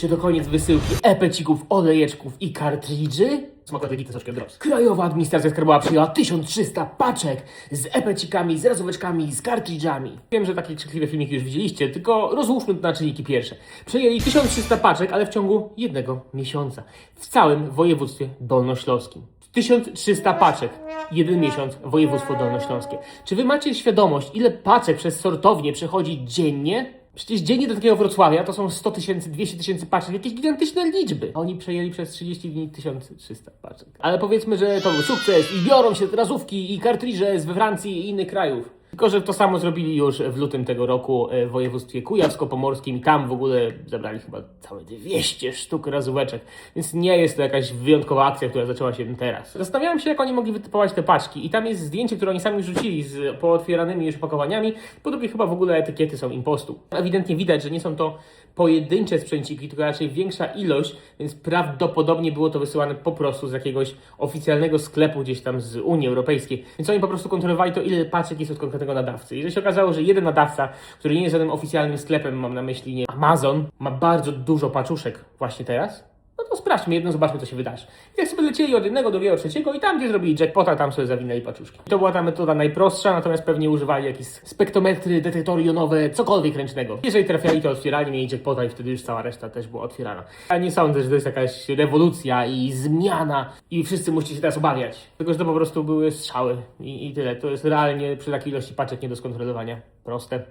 Czy to koniec wysyłki epecików, olejeczków i kartridży? Smakotyki to troszkę droższe. Krajowa Administracja Skarbowa przyjęła 1300 paczek z epecikami, z razóweczkami, z kartridżami. Wiem, że takie krzykliwe filmiki już widzieliście, tylko rozłóżmy to na czynniki pierwsze. Przejęli 1300 paczek, ale w ciągu jednego miesiąca. W całym województwie dolnośląskim. 1300 paczek. Jeden miesiąc województwo dolnośląskie. Czy wy macie świadomość, ile paczek przez sortownię przechodzi dziennie? Przecież dziennie do takiego Wrocławia to są 100 tysięcy, 200 tysięcy paczek, jakieś gigantyczne liczby. Oni przejęli przez 30 dni 1300 paczek. Ale powiedzmy, że to był sukces i biorą się razówki i kartridże z we Francji i innych krajów. Tylko, że to samo zrobili już w lutym tego roku e, w województwie kujawsko-pomorskim i tam w ogóle zabrali chyba całe 200 sztuk razóweczek. Więc nie jest to jakaś wyjątkowa akcja, która zaczęła się teraz. Zastanawiałem się, jak oni mogli wytypować te paczki i tam jest zdjęcie, które oni sami rzucili z pootwieranymi już opakowaniami. Podobnie chyba w ogóle etykiety są impostu. Ewidentnie widać, że nie są to pojedyncze sprzęciki, tylko raczej większa ilość, więc prawdopodobnie było to wysyłane po prostu z jakiegoś oficjalnego sklepu gdzieś tam z Unii Europejskiej. Więc oni po prostu kontrolowali to, ile paczek jest od konkretnego nadawcy. Jeżeli się okazało, że jeden nadawca, który nie jest żadnym oficjalnym sklepem, mam na myśli nie Amazon, ma bardzo dużo paczuszek właśnie teraz, to sprawdźmy jedno, zobaczmy, co się wydarzy. I tak sobie lecieli od jednego do drugiego, trzeciego i tam, gdzie zrobili jackpota, tam sobie zawinęli paczuszki. To była ta metoda najprostsza, natomiast pewnie używali jakieś spektrometry, detektory jonowe, cokolwiek ręcznego. Jeżeli trafiali, to otwierali, mieli jackpota i wtedy już cała reszta też była otwierana. Ja nie sądzę, że to jest jakaś rewolucja i zmiana i wszyscy musicie się teraz obawiać. Tylko, że to po prostu były strzały i, i tyle. To jest realnie przy takiej ilości paczek nie do skontrolowania. Proste.